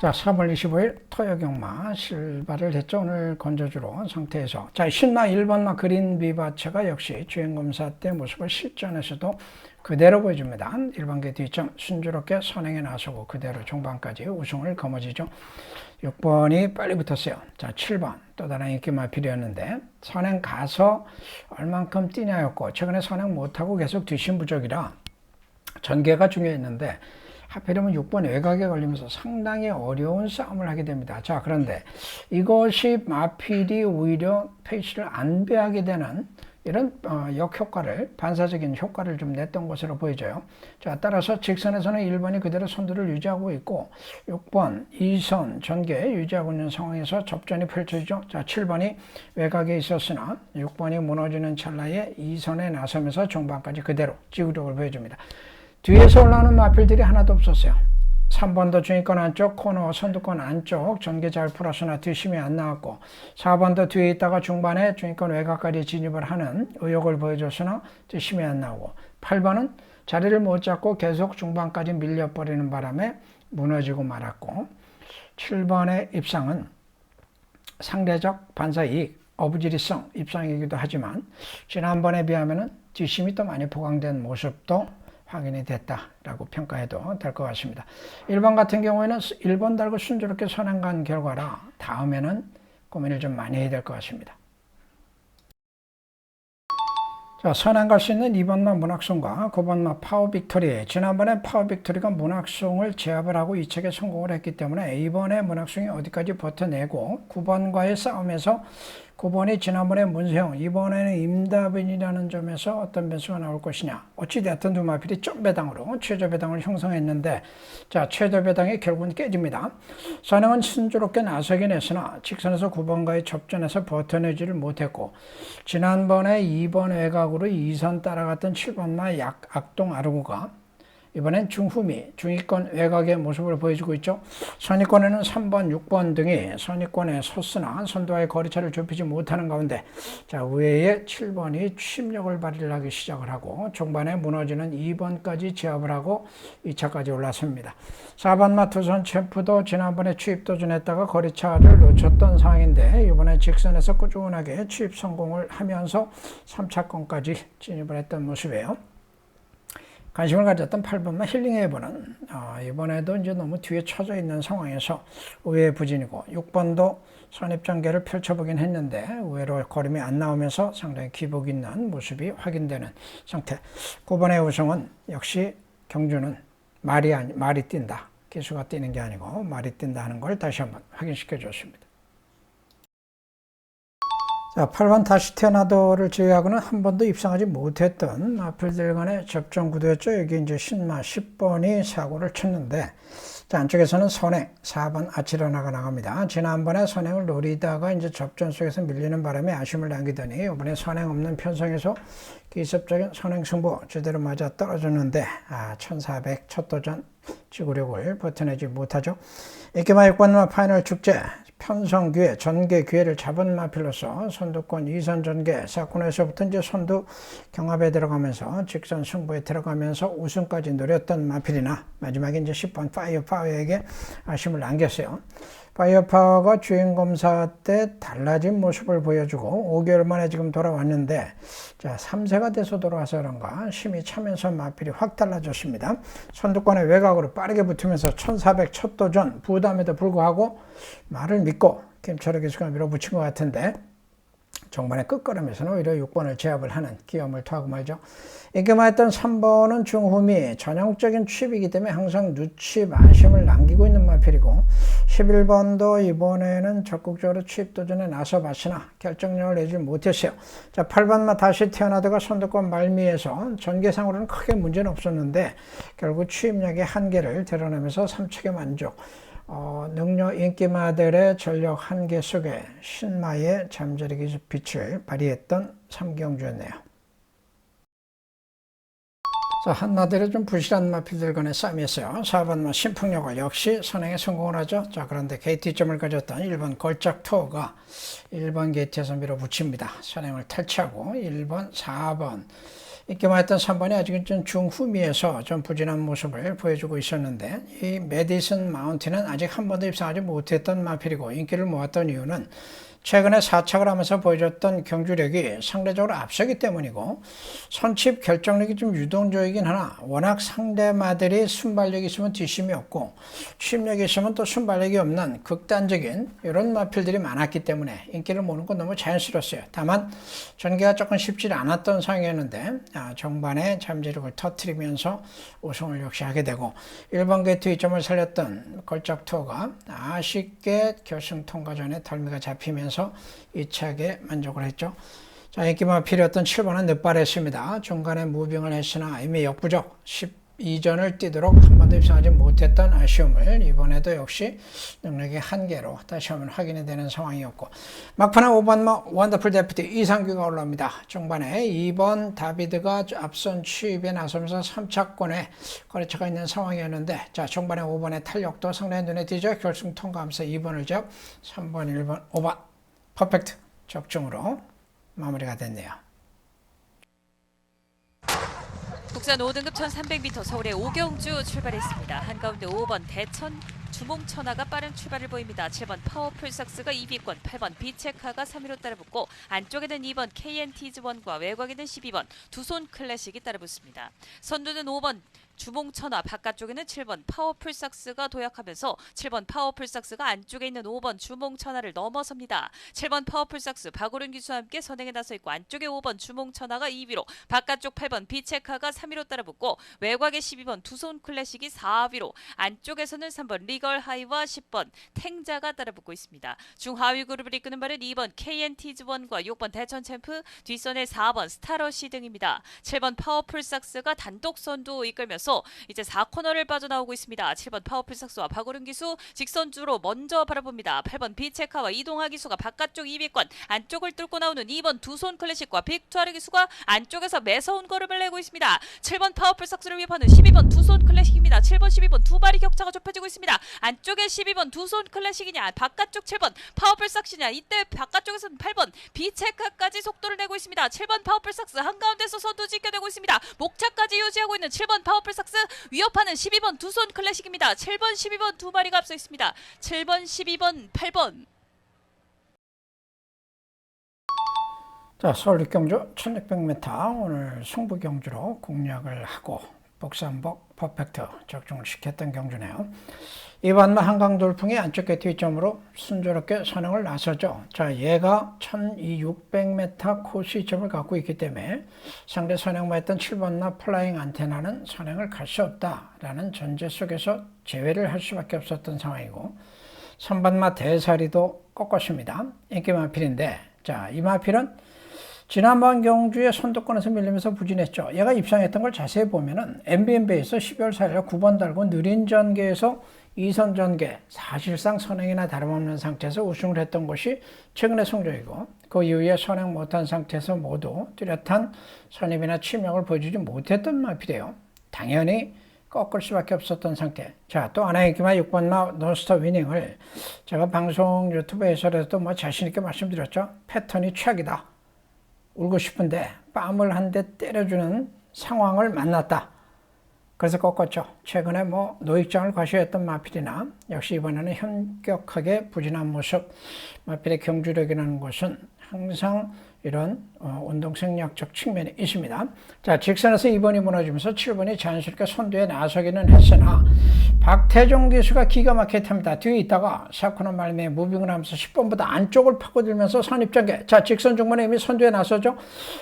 자, 3월 25일 토요경마 실발을 했죠. 오늘 건조주로 상태에서. 자, 신마 1번마 그린 비바체가 역시 주행검사 때 모습을 실전에서도 그대로 보여줍니다. 1번계 뒤점 순조롭게 선행에 나서고 그대로 종반까지 우승을 거머쥐죠. 6번이 빨리 붙었어요. 자, 7번 또 다른 인기 마필이었는데 선행 가서 얼만큼 뛰냐였고 최근에 선행 못하고 계속 뒤신 부족이라 전개가 중요했는데 하필이면 6번 외곽에 걸리면서 상당히 어려운 싸움을 하게 됩니다. 자, 그런데 이것이 마필이 오히려 페이스를 안배하게 되는 이런 어, 역효과를 반사적인 효과를 좀 냈던 것으로 보여져요. 자, 따라서 직선에서는 1번이 그대로 선두를 유지하고 있고 6번 2선 전개 유지하고 있는 상황에서 접전이 펼쳐지죠. 자, 7번이 외곽에 있었으나 6번이 무너지는 찰나에 2선에 나서면서 중반까지 그대로 지구력을 보여줍니다. 뒤에서 올라오는 마필들이 하나도 없었어요. 3번도 중위권 안쪽 코너 선두권 안쪽 전개 잘 풀었으나 뒷심이 안 나왔고 4번도 뒤에 있다가 중반에 중위권 외곽까지 진입을 하는 의욕을 보여줬으나 뒷심이 안 나오고 8번은 자리를 못 잡고 계속 중반까지 밀려버리는 바람에 무너지고 말았고 7번의 입상은 상대적 반사이익 어부지리성 입상이기도 하지만 지난번에 비하면 뒷심이 또 많이 보강된 모습도 확인이 됐다라고 평가해도 될 것 같습니다. 1번 같은 경우에는 1번 달고 순조롭게 선행 간 결과라 다음에는 고민을 좀 많이 해야 될 것 같습니다. 자, 선행 갈 수 있는 2번마 문학송과 9번마 파워 빅토리. 지난번에 파워 빅토리가 문학송을 제압을 하고 이 책에 성공을 했기 때문에 이번에 문학송이 어디까지 버텨내고 9번과의 싸움에서 9번이 지난번에 문세영, 이번에는 임다빈이라는 점에서 어떤 변수가 나올 것이냐. 어찌되었든 두 마필이 점 배당으로 최저 배당을 형성했는데, 자, 최저 배당이 결국은 깨집니다. 선행은 순조롭게 나서긴 했으나, 직선에서 9번과의 접전에서 버텨내지를 못했고, 지난번에 2번 외곽으로 2선 따라갔던 7번마 약, 악동 아르고가 이번엔 중후미, 중위권 외곽의 모습을 보여주고 있죠. 선위권에는 3번, 6번 등이 선위권에 섰으나 선두와의 거리차를 좁히지 못하는 가운데 자 우회에 7번이 추심력을 발휘하기 시작을 하고 중반에 무너지는 2번까지 제압을 하고 2차까지 올라섭니다. 4번 마투선 챔프도 지난번에 추입 도전했다가 거리차를 놓쳤던 상황인데 이번에 직선에서 꾸준하게 추입 성공을 하면서 3차권까지 진입을 했던 모습이에요. 관심을 가졌던 8번만 힐링해보는 어, 이번에도 이제 너무 뒤에 쳐져 있는 상황에서 의외의 부진이고 6번도 선입전개를 펼쳐보긴 했는데 의외로 걸음이 안 나오면서 상당히 기복 있는 모습이 확인되는 상태. 9번의 우승은 역시 경주는 말이, 아니, 말이 뛴다. 기수가 뛰는 게 아니고 말이 뛴다 하는 걸 다시 한번 확인시켜 줬습니다 자, 8번 다시 태어나도를 제외하고는 한 번도 입상하지 못했던 마필들 간의 접전 구도였죠. 여기 이제 신마 10번이 사고를 쳤는데, 자, 안쪽에서는 선행 4번 아치라나가 나갑니다. 지난번에 선행을 노리다가 이제 접전 속에서 밀리는 바람에 아쉬움을 남기더니, 이번에 선행 없는 편성에서 기습적인 선행 승부 제대로 맞아 떨어졌는데, 아, 1400 첫 도전 지구력을 버텨내지 못하죠. 이케마 6번마 파이널 축제 편성 기회, 전개 기회를 잡은 마필로서 선두권 2선 전개, 사건에서부터 이제 선두 경합에 들어가면서 직선 승부에 들어가면서 우승까지 노렸던 마필이나 마지막에 이제 10번 파이어 파워에게 아쉬움을 남겼어요. 파이어 파워가 주행 검사 때 달라진 모습을 보여주고 5개월 만에 지금 돌아왔는데 자 3세가 돼서 돌아와서 그런가 힘이 차면서 마필이 확 달라졌습니다. 선두권의 외곽으로 빠르게 붙으면서 1400 첫 도전 부담에도 불구하고 말을 믿고 김철호 기수가 밀어붙인 것 같은데 종반의 끝걸음에서는 오히려 6번을 제압을 하는 기염을 토하고 말죠. 인기만했던 3번은 중후미 전형적인 취입이기 때문에 항상 누취 아심을 남기고 있는 마필이고 11번도 이번에는 적극적으로 취입 도전에 나서 봤으나 결정력을 내지 못했어요. 자 8번만 다시 태어나다가 선두권 말미에서 전개상으로는 크게 문제는 없었는데 결국 취입력의 한계를 드러내면서 3척의 만족 어, 능력 인기마들의 전력 한계 속에 신마의 잠재력의 빛을 발휘했던 삼경주였네요. 자, 한마디로 좀 부실한 마필들 간의 싸움이었어요. 4번마 신풍력을 역시 선행에 성공을 하죠. 자, 그런데 게이트점을 가졌던 1번 걸작 투어가 1번 게이트에서 밀어붙입니다. 선행을 탈취하고 1번, 4번, 인기 많았던 3번이 아직은 좀 중후미에서 좀 부진한 모습을 보여주고 있었는데 이 메디슨 마운틴은 아직 한 번도 입상하지 못했던 마필이고 인기를 모았던 이유는 최근에 사착을 하면서 보여줬던 경주력이 상대적으로 앞서기 때문이고 선칩 결정력이 좀 유동적이긴 하나 워낙 상대마들이 순발력이 있으면 뒷심이 없고 취입력이 있으면 또 순발력이 없는 극단적인 이런 마필들이 많았기 때문에 인기를 모는 건 너무 자연스러웠어요. 다만 전개가 조금 쉽지 않았던 상황이었는데 아, 정반에 잠재력을 터트리면서 우승을 역시 하게 되고 1번 게이트 2점을 살렸던 걸작 투어가 아쉽게 결승 통과전에 덜미가 잡히면서 2차게 만족을 했죠. 자, 인기만 필요했던 7번은 늦발했습니다. 중간에 무빙을 했으나 이미 역부족 12전을 뛰도록 한 번도 입상하지 못했던 아쉬움을 이번에도 역시 능력의 한계로 다시 한번 확인이 되는 상황이었고 막판에 5번 뭐 원더풀 데프티 이상규가 올라옵니다. 중반에 2번 다비드가 앞선 취입에 나서면서 3차권에 거래처가 있는 상황이었는데 자 중반에 5번의 탄력도 상당히 눈에 띄죠. 결승 통과하면서 2번을 잡 3번, 1번, 5번 퍼펙트 적중으로 마무리가 됐네요. 국산 5등급 1300m 서울의 오경주 출발했습니다. 한가운데 5번 대천 주몽천하가 빠른 출발을 보입니다. 7번 파워풀 삭스가 2위권, 8번 비체카가 3위로 따라붙고 안쪽에는 2번 KN티즈원과 외곽에는 12번 두손 클래식이 따라붙습니다. 선두는 5번 주몽천하 바깥쪽에는 7번 파워풀 삭스가 도약하면서 7번 파워풀 삭스가 안쪽에 있는 5번 주몽천하를 넘어섭니다. 7번 파워풀 삭스 박오른 기수와 함께 선행에 나서 있고 안쪽에 5번 주몽천하가 2위로 바깥쪽 8번 비체카가 3위로 따라붙고 외곽에 12번 두손 클래식이 4위로 안쪽에서는 3번 리걸 하이와 10번 탱자가 따라붙고 있습니다. 중하위 그룹을 이끄는 발은 2번 KN티즈원과 6번 대천 챔프 뒷선에 4번 스타러시 등입니다. 7번 파워풀 삭스가 단독 선두 이끌면서 이제 4코너를 빠져나오고 있습니다. 7번 파워풀 삭스와 박오른 기수 직선주로 먼저 바라봅니다. 8번 비체카와 이동하 기수가 바깥쪽 2위권 안쪽을 뚫고 나오는 2번 두손 클래식과 빅투아르 기수가 안쪽에서 매서운 걸음을 내고 있습니다. 7번 파워풀 삭스를 위협하는 12번 두손 클래식입니다. 7번 12번 두 발이 격차가 좁혀지고 있습니다. 안쪽에 12번 두손 클래식이냐 바깥쪽 7번 파워풀 삭스냐 이때 바깥쪽에서는 8번 비체카까지 속도를 내고 있습니다. 7번 파워풀 삭스 한가운데서 선두 지켜내고 있습니다. 목차까지 유지하고 있는 7번 파워풀 삭스 위협하는 12번 두손 클래식입니다. 7번 12번 두 마리가 앞서 있습니다. 7번 12번 8번 자, 서울 육경주 1600m 오늘 승부 경주로 공략을 하고 복삼복 퍼펙트 적중을 시켰던 경주네요. 이반마 한강 돌풍이 안쪽 게트 점으로 순조롭게 선행을 나서죠. 자, 얘가 1600m 코스 점을 갖고 있기 때문에 상대 선행마했던 7번나 플라잉 안테나는 선행을 갈 수 없다라는 전제 속에서 제외를 할 수밖에 없었던 상황이고 3번마 대사리도 꺾었습니다. 인기 마필인데 자, 이 마필은 지난번 경주에 선두권에서 밀리면서 부진했죠. 얘가 입상했던 걸 자세히 보면은 MBNB에서 12월 4일 9번 달고 느린 전개에서 2선 전개 사실상 선행이나 다름없는 상태에서 우승을 했던 것이 최근의 성적이고 그 이후에 선행 못한 상태에서 모두 뚜렷한 선입이나 치명을 보여주지 못했던 마필이에요. 당연히 꺾을 수밖에 없었던 상태. 자, 또 하나의 기마 6번마 노스터 위닝을 제가 방송 유튜브에서도 뭐 자신있게 말씀드렸죠. 패턴이 최악이다. 울고 싶은데 뺨을 한 대 때려주는 상황을 만났다. 그래서 꺾었죠. 최근에 뭐 노익장을 과시했던 마필이나 역시 이번에는 현격하게 부진한 모습. 마필의 경주력이라는 것은 항상 이런 어, 운동 생략적 측면이 있습니다. 자, 직선에서 2번이 무너지면서 7번이 자연스럽게 선두에 나서기는 했으나 박태종 기수가 기가 막히게 탑니다. 뒤에 있다가 사코너 말미에 무빙을 하면서 10번보다 안쪽을 파고들면서 선입전개. 자, 직선 중반에 이미 선두에 나서죠.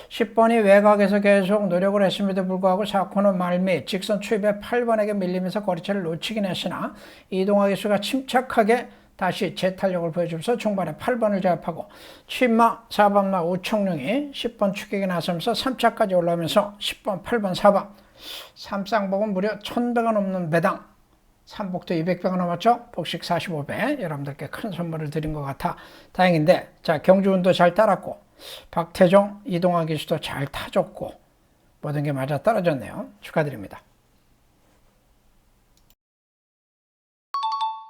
10번이 외곽에서 계속 노력을 했음에도 불구하고 사코너 말미 직선 초입에 8번에게 밀리면서 거리차를 놓치긴 했으나 이동하 기수가 침착하게 다시 재탄력을 보여주면서 중반에 8번을 제압하고 치마 4번마 우청룡이 10번 추격에 나서면서 3차까지 올라오면서 10번, 8번, 4번. 3쌍복은 무려 1000배가 넘는 배당. 3복도 200배가 넘었죠? 복식 45배. 여러분들께 큰 선물을 드린 것 같아 다행인데 자 경주운도 잘 따랐고 박태종, 이동하 기수도 잘 타줬고 모든 게 맞아 떨어졌네요. 축하드립니다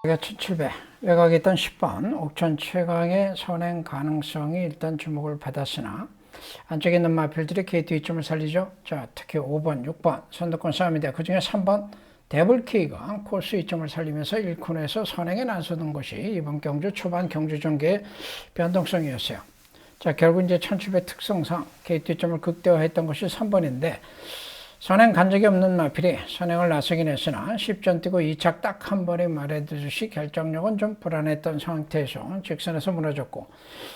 1700 외곽에 있던 10번 옥천 최강의 선행 가능성이 일단 주목을 받았으나 안쪽에 있는 마필들이 게이트 이점을 살리죠. 자, 특히 5번, 6번 선두권 싸움인데 그 중에 3번 데블키가 코스 이점을 살리면서 1코너에서 선행에 나서던 것이 이번 경주 초반 경주 전개의 변동성이었어요. 자, 결국 이제 1700 특성상 게이트 이점을 극대화했던 것이 3번인데 선행 간 적이 없는 마필이 선행을 나서긴 했으나 10전 뛰고 2착 딱 한 번에 말해두듯이 결정력은 좀 불안했던 상태에서 직선에서 무너졌고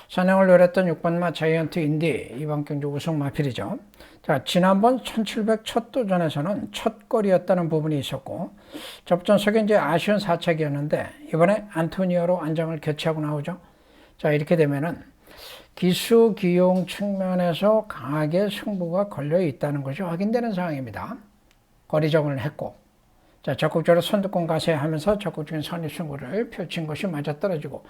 선행을 노렸던 6번마 자이언트 인디 이번 경주 우승 마필이죠. 자 지난번 1700 첫 도전에서는 첫 골이었다는 부분이 있었고 접전석에 이제 아쉬운 4착이었는데 이번에 안토니오로 안장을 교체하고 나오죠. 자 이렇게 되면은 기수 기용 측면에서 강하게 승부가 걸려 있다는 것이 확인되는 상황입니다. 거리 적응을 했고, 자, 적극적으로 선두권 가세하면서 적극적인 선입 승부를 펼친 것이 맞아떨어지고,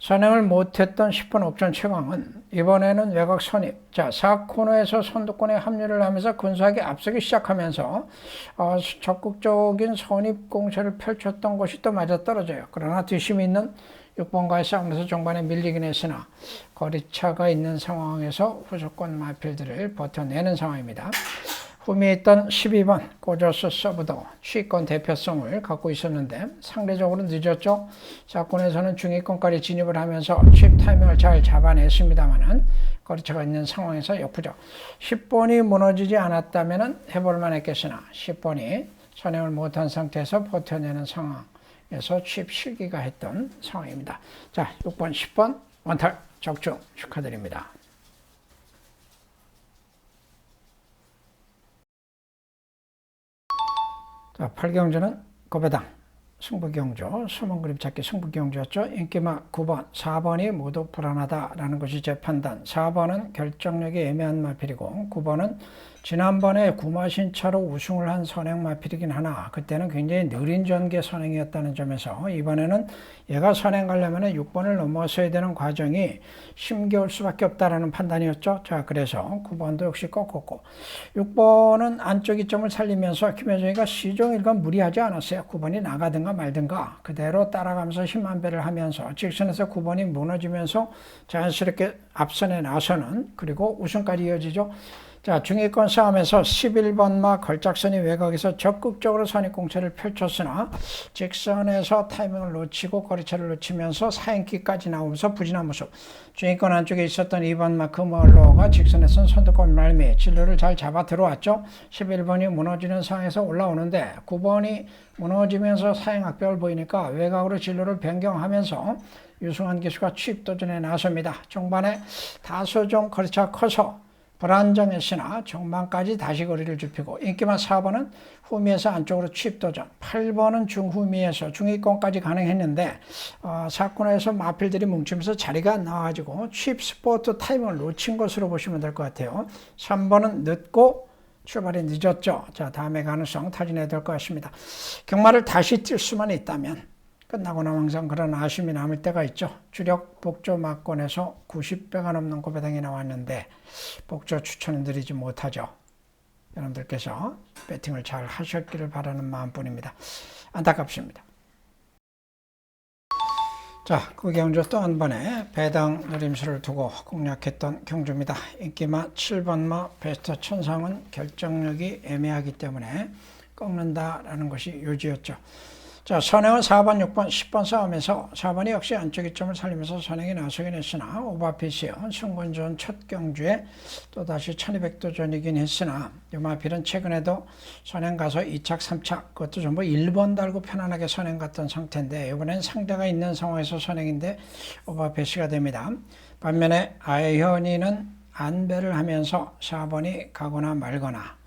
선행을 못했던 10번 옥전 최강은 이번에는 외곽 선입, 자, 4코너에서 선두권에 합류를 하면서 근소하게 앞서기 시작하면서 어, 적극적인 선입 공세를 펼쳤던 것이 또 맞아떨어져요. 그러나 뒷심이 있는 6번과의 싸움에서 종반에 밀리긴 했으나 거리차가 있는 상황에서 후속권 마필들을 버텨내는 상황입니다. 홈에 있던 12번 고저스 서브도 취권 대표성을 갖고 있었는데 상대적으로 늦었죠. 사건에서는 중위권까지 진입을 하면서 취입 타이밍을 잘 잡아냈습니다만은 거리차가 있는 상황에서 역부족. 10번이 무너지지 않았다면 해볼만 했겠으나 10번이 선행을 못한 상태에서 버텨내는 상황. 에서 취입 실기가 했던 상황입니다. 자, 6번, 10번 원탈 적중 축하드립니다. 자, 8경주는 고배당 승부경주, 숨은 그림 찾기 승부경주였죠. 인기마 9번, 4번이 모두 불안하다라는 것이 제 판단. 4번은 결정력이 애매한 마필이고 9번은 지난번에 구마신차로 우승을 한 선행 마필이긴 하나 그때는 굉장히 느린 전개 선행이었다는 점에서 이번에는 얘가 선행 가려면 6번을 넘어서야 되는 과정이 심겨울 수밖에 없다라는 판단이었죠. 자 그래서 9번도 역시 꺾었고 6번은 안쪽 이점을 살리면서 김혜정이가 시종일관 무리하지 않았어요. 9번이 나가든가 말든가 그대로 따라가면서 힘 한 배를 하면서 직선에서 9번이 무너지면서 자연스럽게 앞선에 나서는 그리고 우승까지 이어지죠. 자, 중위권 싸움에서 11번마 걸작선이 외곽에서 적극적으로 선입공세를 펼쳤으나 직선에서 타이밍을 놓치고 거리차를 놓치면서 사행기까지 나오면서 부진한 모습. 중위권 안쪽에 있었던 2번마 금얼로가 직선에선 선두권 말미 진로를 잘 잡아 들어왔죠. 11번이 무너지는 상황에서 올라오는데 9번이 무너지면서 사행악벽을 보이니까 외곽으로 진로를 변경하면서 유승환 기수가 취입 도전에 나섭니다. 중반에 다소 좀 거리차 커서 불안정했으나 중반까지 다시 거리를 좁히고 인기만 4번은 후미에서 안쪽으로 취입 도전 8번은 중후미에서 중위권까지 가능했는데 어, 사건에서 마필들이 뭉치면서 자리가 안 나와가지고 취입 스포트 타이밍을 놓친 것으로 보시면 될 것 같아요. 3번은 늦고 출발이 늦었죠. 자 다음에 가능성 타진해야 될 것 같습니다. 경마를 다시 뛸 수만 있다면 끝나고 나면 항상 그런 아쉬움이 남을 때가 있죠. 주력 복조 막권에서 90배가 넘는 고배당이 나왔는데 복조 추천은 드리지 못하죠. 여러분들께서 배팅을 잘 하셨기를 바라는 마음뿐입니다. 안타깝습니다. 자, 그 경주 또 한 번에 배당 노림수를 두고 공략했던 경주입니다. 인기마 7번마 베스트 천상은 결정력이 애매하기 때문에 꺾는다라는 것이 요지였죠. 자, 선행은 4번, 6번, 10번 싸움에서 4번이 역시 안쪽 이점을 살리면서 선행이 나서긴 했으나 오바핏이요. 승권전 첫 경주에 또다시 1200도 전이긴 했으나 유마필은 최근에도 선행 가서 2착, 3착 그것도 전부 1번 달고 편안하게 선행 갔던 상태인데 이번엔 상대가 있는 상황에서 선행인데 오바핏이가 됩니다. 반면에 아현이는 안배를 하면서 4번이 가거나 말거나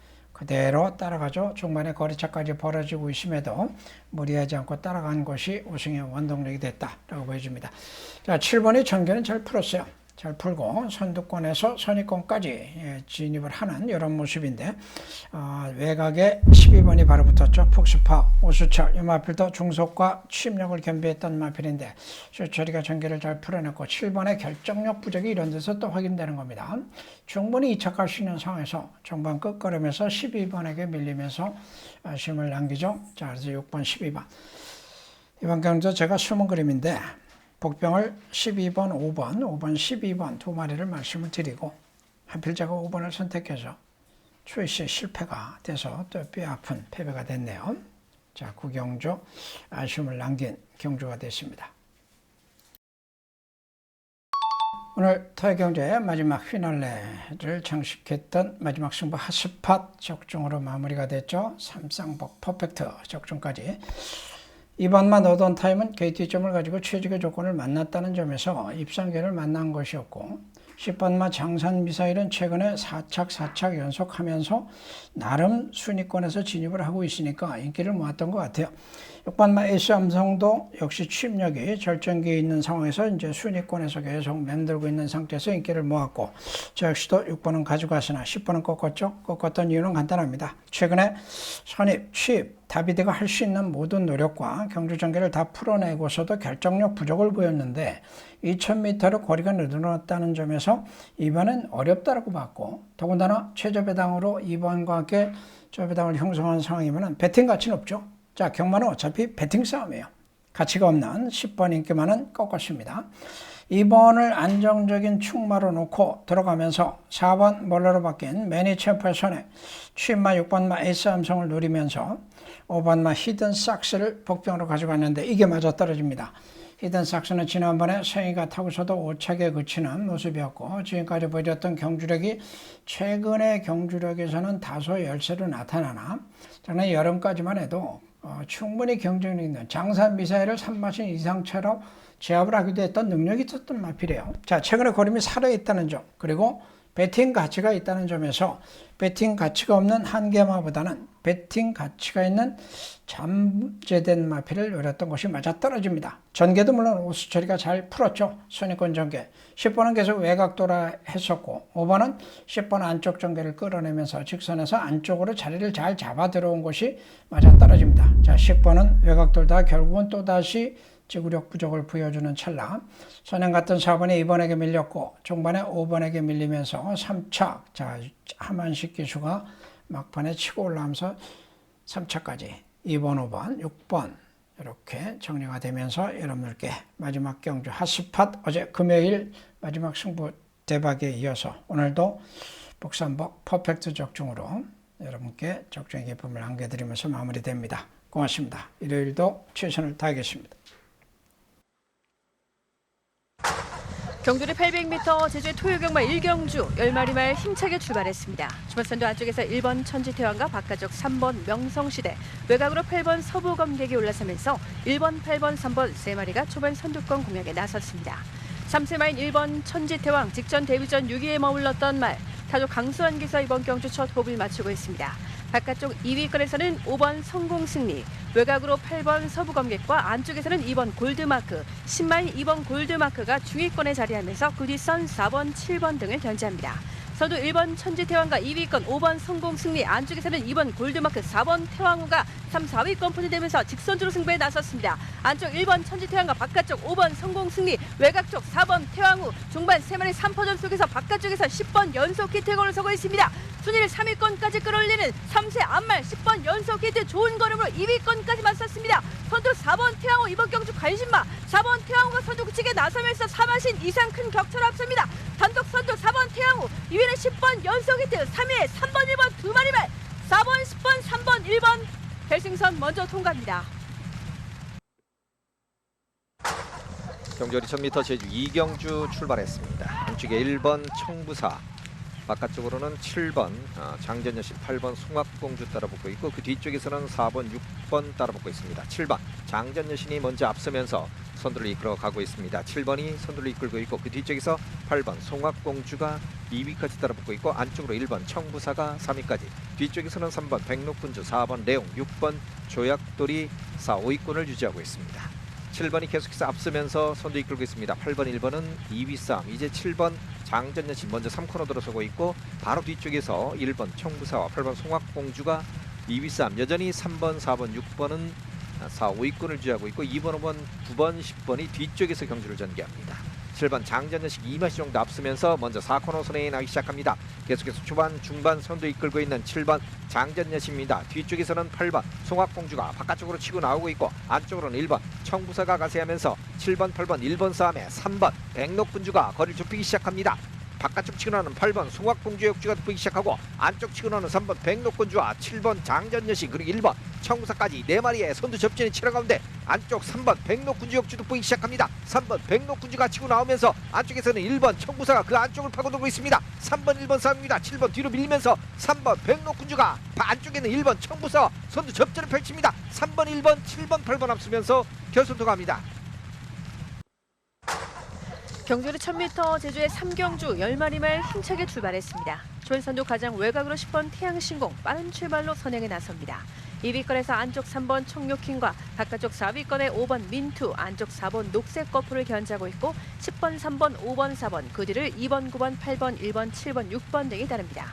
그대로 따라가죠. 중반에 거리차까지 벌어지고 있음에도 무리하지 않고 따라간 것이 우승의 원동력이 됐다라고 보여집니다. 자, 7번의 전개는 잘 풀었어요. 잘 풀고 선두권에서 선입권까지 예, 진입을 하는 이런 모습인데 어, 외곽에 12번이 바로 붙었죠. 폭스파, 오수철, 이 마필도 중속과 취입력을 겸비했던 마필인데 슈철이가 전개를 잘 풀어냈고 7번의 결정력 부족이 이런 데서 또 확인되는 겁니다. 충분히 이착할 수 있는 상황에서 중반 끝걸음에서 12번에게 밀리면서 아쉬움을 남기죠. 자, 그래서 6번, 12번. 이번 경도 제가 숨은 그림인데 복병을 12번, 5번, 5번, 12번 두 마리를 말씀을 드리고 한필자가 5번을 선택해서 추이시의 실패가 돼서 또 뼈 아픈 패배가 됐네요. 자, 구경주 아쉬움을 남긴 경주가 됐습니다. 오늘 터의경제의 마지막 휘날레를 장식했던 마지막 승부 하스팟 적중으로 마무리가 됐죠. 삼쌍복 퍼펙트 적중까지. 이번만 얻은 타임은 KT점을 가지고 최적의 조건을 만났다는 점에서 입상계를 만난 것이었고 10번마 장산 미사일은 최근에 4착 4착 연속하면서 나름 순위권에서 진입을 하고 있으니까 인기를 모았던 것 같아요. 6번마 에이스 삼성도 역시 취입력이 절정기에 있는 상황에서 이제 순위권에서 계속 맴돌고 있는 상태에서 인기를 모았고 저 역시도 6번은 가져갔으나 10번은 꺾었죠. 꺾었던 이유는 간단합니다. 최근에 선입, 취입, 다비드가 할 수 있는 모든 노력과 경주 전개를 다 풀어내고서도 결정력 부족을 보였는데 2000m로 거리가 늘어났다는 점에서 이번엔 어렵다라고 봤고 더군다나 최저 배당으로 2번과 함께 저 배당을 형성한 상황이면 배팅 가치는 없죠. 자 경마는 어차피 배팅 싸움이에요. 가치가 없는 10번 인기만은 꺾었습니다. 2번을 안정적인 충마로 놓고 들어가면서 4번 멀러로 바뀐 매니 챔프의 손에 취마 6번마 에이스 함성을 노리면서 5번마 히든 삭스를 복병으로 가져갔는데 이게 맞아 떨어집니다. 히든 삭스는 지난번에 생이가 타고서도 오차게 그치는 모습이었고 지금까지 보여줬던 경주력이 최근의 경주력에서는 다소 열세로 나타나나 작년 여름까지만 해도 어, 충분히 경쟁력 있는 장산 미사일을 3마신 이상차로 제압을 하기도 했던 능력이 있었던 마필이에요. 자, 최근에 걸음이 살아있다는 점, 그리고 배팅 가치가 있다는 점에서 배팅 가치가 없는 한계마보다는 배팅 가치가 있는 잠재된 마필을 노렸던 것이 맞아떨어집니다. 전개도 물론 오수 처리가 잘 풀었죠. 선입권 전개. 10번은 계속 외곽도라 했었고 5번은 10번 안쪽 전개를 끌어내면서 직선에서 안쪽으로 자리를 잘 잡아 들어온 것이 맞아떨어집니다. 자, 10번은 외곽 돌다 결국은 또다시 지구력 부족을 보여주는 찰나 선행 같은 4번이 2번에게 밀렸고 중반에 5번에게 밀리면서 3차 자 하만식 기수가 막판에 치고 올라오면서 3차까지 2번, 5번, 6번 이렇게 정리가 되면서 여러분들께 마지막 경주 핫스팟 어제 금요일 마지막 승부 대박에 이어서 오늘도 복삼복 퍼펙트 적중으로 여러분께 적중의 기쁨을 안겨드리면서 마무리됩니다. 고맙습니다. 일요일도 최선을 다하겠습니다. 경주리 800m 제주의 토요경마 1경주 10마리 말 힘차게 출발했습니다. 주말선도 안쪽에서 1번 천지태왕과 바깥쪽 3번 명성시대 외곽으로 8번 서부검객이 올라서면서 1번, 8번, 3번 세 마리가 초반 선두권 공략에 나섰습니다. 3세마인 1번 천지태왕 직전 데뷔전 6위에 머물렀던 말 타조 강수환 기사 이번 경주 첫 호흡을 마치고 있습니다. 바깥쪽 2위권에서는 5번 성공승리, 외곽으로 8번 서부검객과 안쪽에서는 2번 골드마크, 10마일 2번 골드마크가 중위권에 자리하면서 그 뒷선 4번, 7번 등을 견제합니다. 서두 1번 천지태왕과 2위권 5번 성공승리, 안쪽에서는 2번 골드마크, 4번 태왕우가 3, 4위권 분리되면서 직선주로 승부에 나섰습니다. 안쪽 1번 천지태왕과 바깥쪽 5번 성공승리, 외곽 쪽 4번 태왕우, 중반 3마리 3포점 속에서 바깥쪽에서 10번 연속 히트골을 서고 있습니다. 순위를 3위권까지 끌어올리는 3세 안말 10번 연속 히트 좋은 걸음으로 2위권까지 맞섰습니다. 선두 4번 태양호 이번 경주 관심마 4번 태양호가 선두 굳히게 나서면서 3마신 이상 큰 격차로 앞섭니다. 단독 선두 4번 태양호 2위는 10번 연속 히트 3위에 3번 1번 두 마리 말 4번 10번 3번 1번 결승선 먼저 통과합니다. 경주리 1000m 제주 이경주 출발했습니다. 안쪽에 1번 청부사, 바깥쪽으로는 7번 어, 장전여신, 8번 송악공주 따라붙고 있고 그 뒤쪽에서는 4번, 6번 따라붙고 있습니다. 7번 장전여 신이 먼저 앞서면서 선두를 이끌어 가고 있습니다. 7번이 선두를 이끌고 있고 그 뒤쪽에서 8번 송악공주가 2위까지 따라붙고 있고 안쪽으로 1번 청부사가 3위까지 뒤쪽에서는 3번 백록군주, 4번 레옹, 6번 조약돌이 4, 5위권을 유지하고 있습니다. 7번이 계속해서 앞서면서 선두 이끌고 있습니다. 8번, 1번은 2위 싸움. 이제 7번 장전여신 먼저 3코너 들어서고 있고 바로 뒤쪽에서 1번 청부사와 8번 송악공주가 2위 싸움. 여전히 3번, 4번, 6번은 4, 5위권을 유지하고 있고 2번, 5번, 9번, 10번이 뒤쪽에서 경주를 전개합니다. 7번 장전여식 2마시 정도 앞서면서 먼저 4코너 선에 나기 시작합니다. 계속해서 초반, 중반 선두 이끌고 있는 7번 장전여신입니다. 뒤쪽에서는 8번 송악공주가 바깥쪽으로 치고 나오고 있고 안쪽으로는 1번 청부사가 가세하면서 7번, 8번, 1번 싸움에 3번 백록군주가 거리를 좁히기 시작합니다. 바깥쪽 치고 나는 8번 송악공주 역주가 돋보이기 시작하고 안쪽 치고 나는 3번 백록군주와 7번 장전여신 그리고 1번 청구사까지 네 마리의 선두 접전이 치러 가운데 안쪽 3번 백록군주 역주도 보이기 시작합니다. 3번 백록군주가 치고 나오면서 안쪽에서는 1번 청구사가 그 안쪽을 파고들고 있습니다. 3번 1번 싸움입니다. 7번 뒤로 밀리면서 3번 백록군주가 바- 안쪽에는 1번 청구사와 선두 접전을 펼칩니다. 3번 1번 7번 8번 앞서면서 결선도 갑니다. 경주는 1000m 제주의 삼경주 10마리 말 힘차게 출발했습니다. 조연선도 가장 외곽으로 10번 태양신공 빠른 출발로 선행에 나섭니다. 2위권에서 안쪽 3번 청룡킹과 바깥쪽 4위권의 5번 민투, 안쪽 4번 녹색 거푸를 견제하고 있고 10번, 3번, 5번, 4번 그 뒤를 2번, 9번, 8번, 1번, 7번, 6번 등이 따릅니다.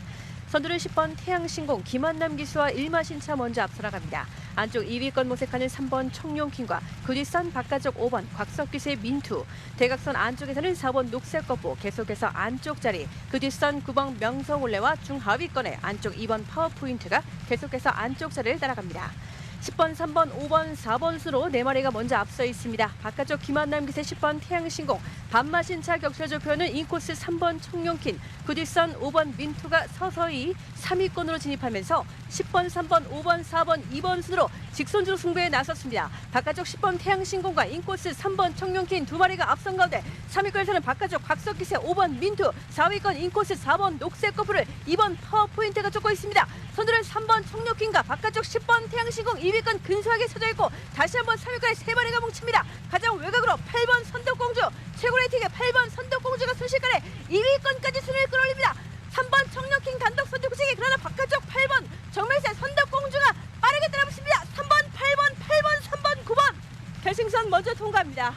선두는 10번 태양신공 김한남 기수와 일마신차 먼저 앞서 나갑니다. 안쪽 2위권 모색하는 3번 청룡킹과 그 뒷선 바깥쪽 5번 곽석 기수의 민투 대각선 안쪽에서는 4번 녹색거부 계속해서 안쪽 자리 그 뒷선 9번 명성올레와 중하위권의 안쪽 2번 파워포인트가 계속해서 안쪽 자리를 따라갑니다. 10번, 3번, 5번, 4번 수로 네 마리가 먼저 앞서 있습니다. 바깥쪽 김한남 기세 10번 태양신공, 반마신차 격차 좁혀는 인코스 3번 청룡킨, 그 뒷선 5번 민투가 서서히 3위권으로 진입하면서 10번, 3번, 5번, 4번, 2번 순으로 직선주로 승부에 나섰습니다. 바깥쪽 10번 태양신공과 인코스 3번 청룡킨 두 마리가 앞선 가운데 3위권에서는 바깥쪽 박석기세 5번 민투, 4위권 인코스 4번 녹색 거프를 2번 파워포인트가 쫓고 있습니다. 선두는 3번 청룡킨과 바깥쪽 10번 태양신공 2위권 근소하게 서져 있고 다시 한번 3위권에 세 마리가 뭉칩니다. 가장 외곽으로 8번 선덕공주 최고 레이팅의 8번 선덕공주가 순식간에 2위권까지 순위를 끌어올립니다. 3번 청룡킹 단독 선두 구세기 그러나 바깥쪽 8번 정면세 선덕공주가 빠르게 따라붙습니다. 3번, 8번, 8번, 3번, 9번 결승선 먼저 통과합니다.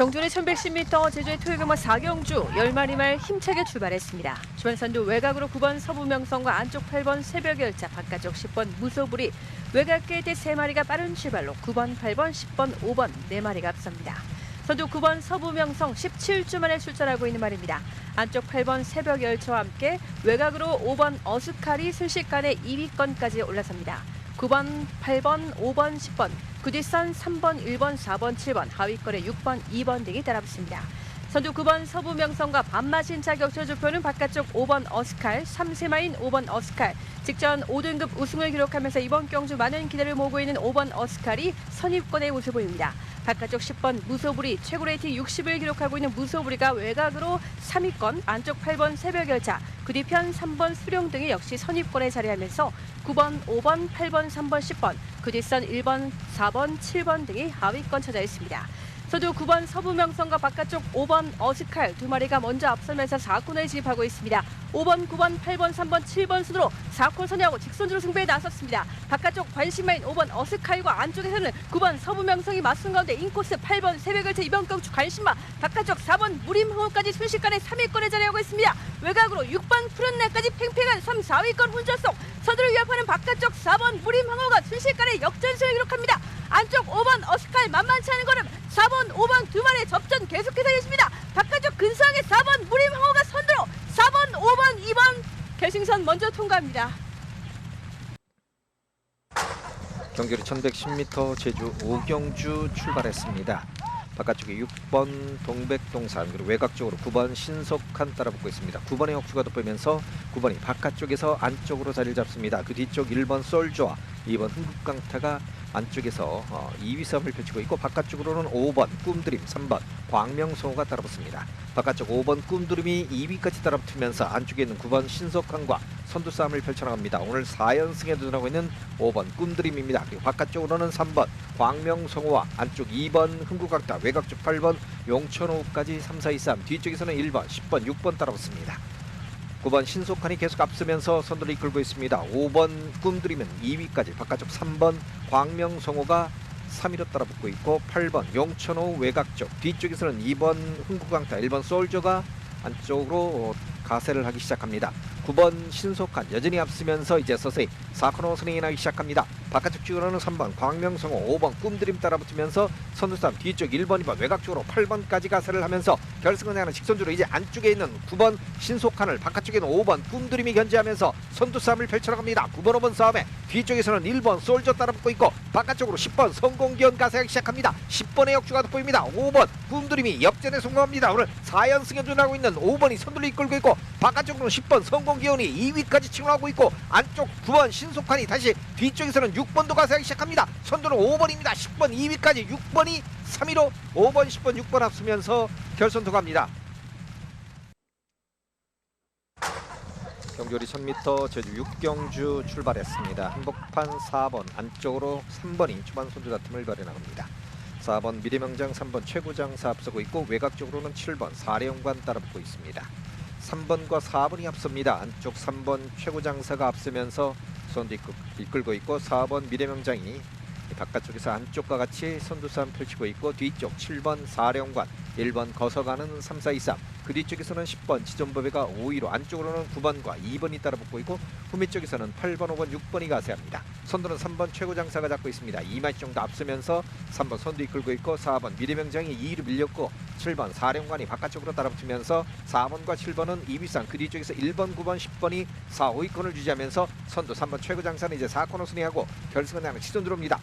경주의 1110m 제주의 토요금화 4경주 10마리 말 힘차게 출발했습니다. 주변선두 외곽으로 9번 서부명성과 안쪽 8번 새벽열차 바깥쪽 10번 무소불이 외곽 게이트 3마리가 빠른 출발로 9번, 8번, 10번, 5번 4마리가 앞섭니다. 선두 9번 서부명성 17주 만에 출전하고 있는 말입니다. 안쪽 8번 새벽열차와 함께 외곽으로 5번 어스칼이 순식간에 2위권까지 올라섭니다. 9번, 8번, 5번, 10번, 그 뒷선 3번, 1번, 4번, 7번, 하위권에 6번, 2번 등이 따라붙습니다. 선두 9번 서부명성과 반마신차 격차 조표는 바깥쪽 5번 어스칼, 3세마인 5번 어스칼, 직전 5등급 우승을 기록하면서 이번 경주 많은 기대를 모으고 있는 5번 어스칼이 선입권의 모습 보입니다. 바깥쪽 10번 무소불이 최고 레이팅 60을 기록하고 있는 무소불이가 외곽으로 3위권, 안쪽 8번 새벽열차, 그 뒤편 3번 수령 등이 역시 선입권에 자리하면서 9번, 5번, 8번, 3번, 10번, 그 뒷선 1번, 4번, 7번 등이 하위권 찾아 있습니다. 서두 9번 서부명성과 바깥쪽 5번 어스칼 두 마리가 먼저 앞서면서 4코너에 진입하고 있습니다. 5번, 9번, 8번, 3번, 7번 순으로 4콜 선회하고 직선주로 승부에 나섰습니다. 바깥쪽 관심마인 5번 어스칼과 안쪽에서는 9번 서부명성이 맞선 가운데 인코스 8번 새벽열차 이번 경주 관심마 바깥쪽 4번 무림흥호까지 순식간에 3위권에 자리하고 있습니다. 외곽으로 6번 푸른내까지 팽팽한 3, 4위권 혼절속 서두를 위협하는 바깥쪽 4번 무림흥호가 순식간에 역전승을 기록합니다. 안쪽 5번 어스칼 만만치 않은 걸음 4번 5번 두 마리의 접전 계속해서 있습니다 바깥쪽 근소하게 4번 무림항호가 선두로 4번 5번 2번 결승선 먼저 통과합니다 경距리 1110m 제주 오경주 출발했습니다. 바깥쪽에 6번 동백동산 그리고 외곽 쪽으로 9번 신속한 따라붙고 있습니다. 9번의 혁주가 돋보이면서 9번이 바깥쪽에서 안쪽으로 자리를 잡습니다. 그 뒤쪽 1번 솔조와 2번 흥국강타가 안쪽에서 어, 2위 싸움을 펼치고 있고 바깥쪽으로는 5번 꿈드림, 3번 광명성호가 따라붙습니다. 바깥쪽 5번 꿈드림이 2위까지 따라붙으면서 안쪽에 있는 9번 신속한과 선두 싸움을 펼쳐나갑니다. 오늘 4연승에 도전하고 있는 5번 꿈드림입니다. 그리고 바깥쪽으로는 3번 광명성호와 안쪽 2번 흥국강타, 외곽 쪽 8번 용천호까지 3, 4, 2, 3 뒤쪽에서는 1번, 10번, 6번 따라붙습니다. 9번 신속한이 계속 앞서면서 선두를 이끌고 있습니다. 5번 꿈드림은 2위까지 바깥쪽 3번 광명성호가 3위로 따라붙고 있고 8번 용천호 외곽 쪽 뒤쪽에서는 2번 흥국강타 1번 솔저가 안쪽으로 어, 가세를 하기 시작합니다. 9번 신속한 여전히 앞서면서 이제 서서히 4코너 선행이 나기 시작합니다. 바깥쪽 쪽으로는 3번 광명성호 5번 꿈드림 따라붙으면서 선두싸움 뒤쪽 1번 2번 외곽 쪽으로 8번까지 가세를 하면서 결승을 향하는 직선주로 이제 안쪽에 있는 9번 신속한을 바깥쪽에는 5번 꿈드림이 견제하면서 선두싸움을 펼쳐나갑니다. 9번 5번 싸움에 뒤쪽에서는 1번 솔저 따라붙고 있고 바깥쪽으로 10번 성공기원 가세하기 시작합니다. 10번의 역주가 돋보입니다. 5번 꿈드림이 역전에 성공합니다. 오늘 4연승에 도전하고 있는 5번이 선두를 이끌고 있고 바깥쪽으로는 10번 성공 기원이 2위까지 치고나오고 있고 안쪽 9번 신속한이 다시 뒤쪽에서는 6번도 가세하기 시작합니다 선두는 5번입니다 10번 2위까지 6번이 3위로 5번 10번 6번 앞서면서 결선 통합니다 경주리 1000m 제주 6경주 출발했습니다. 한복판 4번 안쪽으로 3번이 초반 선두 다툼을 벌여나갑니다. 4번 미래명장 3번 최구장사 앞서고 있고 외곽 쪽으로는 7번 사령관 따라붙고 있습니다. 3번과 4번이 앞섭니다. 안쪽 3번 최구장사가 앞서면서 선두 이끌- 이끌고 있고 4번 미래명장이 바깥쪽에서 안쪽과 같이 선두싸움 펼치고 있고 뒤쪽 7번 사령관 1번 거서가는 3, 4, 2, 3. 그 뒤쪽에서는 10번 지점법회가 5위로 안쪽으로는 9번과 2번이 따라붙고 있고 후미 쪽에서는 8번, 5번, 6번이 가세합니다. 선두는 3번 최고장사가 잡고 있습니다. 2마일 정도 앞서면서 3번 선두 이끌고 있고 4번 미래명장이 2위로 밀렸고 7번 사령관이 바깥쪽으로 따라붙으면서 4번과 7번은 2위상 그 뒤쪽에서 1번, 9번, 10번이 4, 5위권을 유지하면서 선두 3번 최고장사는 이제 4코너 순회하고 결승은 향해 시전 들어옵니다.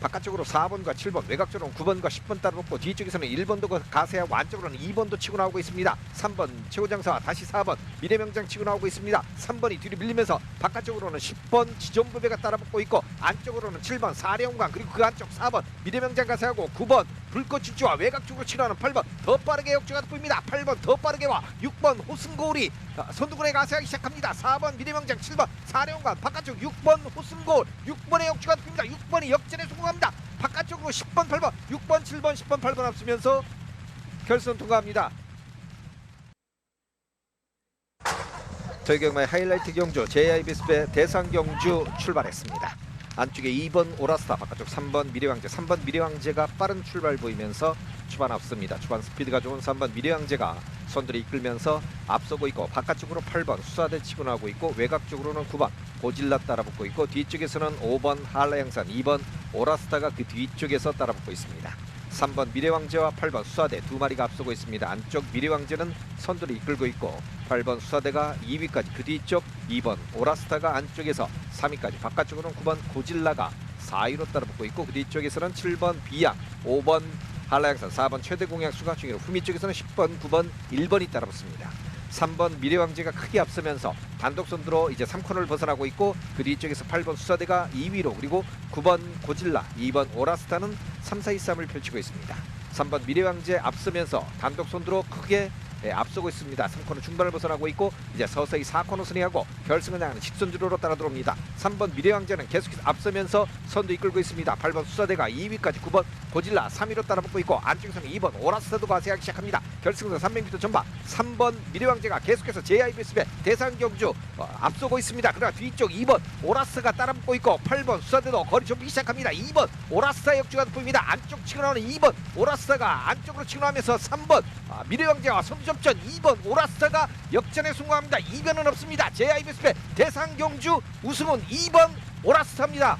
바깥쪽으로 4번과 7번, 외곽쪽으로는 9번과 10번 따라붙고 뒤쪽에서는 1번도 가세하고 안쪽으로는 2번도 치고 나오고 있습니다. 3번 최고장사와 다시 4번 미래명장 치고 나오고 있습니다. 3번이 뒤로 밀리면서 바깥쪽으로는 10번 지존부배가 따라붙고 있고 안쪽으로는 7번 사령관 그리고 그 안쪽 4번 미래명장 가세하고 9번 불꽃 집주와 외곽 쪽으로 치러하는 8번 더 빠르게 역주가 보입니다. 8번 더 빠르게 와 6번 호승고울이 아, 선두군에 가세하기 시작합니다. 4번 미래명장 7번 사령관 바깥쪽 6번 호승고울 6번의 역주가 보입니다. 6번이 역전에 성공합니다. 바깥쪽으로 10번 8번 6번 7번 10번 8번 앞서면서 결선 통과합니다. 저희 경마의 하이라이트 경주 JIBS배 대상 경주 출발했습니다. 안쪽에 2번 오라스타 바깥쪽 3번 미래왕제 3번 미래왕제가 빠른 출발 보이면서 초반 앞섭니다. 초반 스피드가 좋은 3번 미래왕제가 선두를 이끌면서 앞서고 있고 바깥쪽으로 8번 수사대 치고 나오고 있고 외곽 쪽으로는 9번 고질라 따라붙고 있고 뒤쪽에서는 5번 한라양산 2번 오라스타가 그 뒤쪽에서 따라붙고 있습니다. 3번 미래왕제와 8번 수사대 두 마리가 앞서고 있습니다. 안쪽 미래왕제는 선두를 이끌고 있고 8번 수사대가 2위까지 그 뒤쪽 2번 오라스타가 안쪽에서 3위까지 바깥쪽으로는 9번 고질라가 4위로 따라붙고 있고 그 뒤쪽에서는 7번 비양 5번 한라양산 4번 최대 공약수가 중위로 후미 쪽에서는 10번 9번 1번이 따라붙습니다. 3번 미래왕제가 크게 앞서면서 단독 선두로 이제 3코너를 벗어나고 있고 그 뒤쪽에서 8번 수사대가 2위로 그리고 9번 고질라 2번 오라스타는 3, 4, 2, 3을 펼치고 있습니다. 3번 미래왕제 앞서면서 단독 선두로 크게 예, 앞서고 있습니다. 3코너 중반을 벗어나고 있고 이제 서서히 4코너 순회하고 결승을 향하는 직선주로로 따라 들어옵니다. 3번 미래왕제는 계속해서 앞서면서 선두 이끌고 있습니다. 8번 수사대가 2위까지 9번 고질라 3위로 따라붙고 있고 안쪽에서는 2번 오라스타도 가세하기 시작합니다. 결승선 300m 전방 3번 미래왕제가 계속해서 JIBS배 대상 경주 어, 앞서고 있습니다. 그러나 뒤쪽 2번 오라스가 따라붙고 있고 8번 수사대도 거리 좁히기 시작합니다. 2번 오라스타 역주가 보입니다. 안쪽 치고 나오는 2번 오라스타가 안쪽으로 치고 나오면서 3번 아, 미래왕제와 선두 접전 2번 오라스타가 역전에 성공합니다. 이변은 없습니다. JIBS배 대상 경주 우승은 2번 오라스타입니다.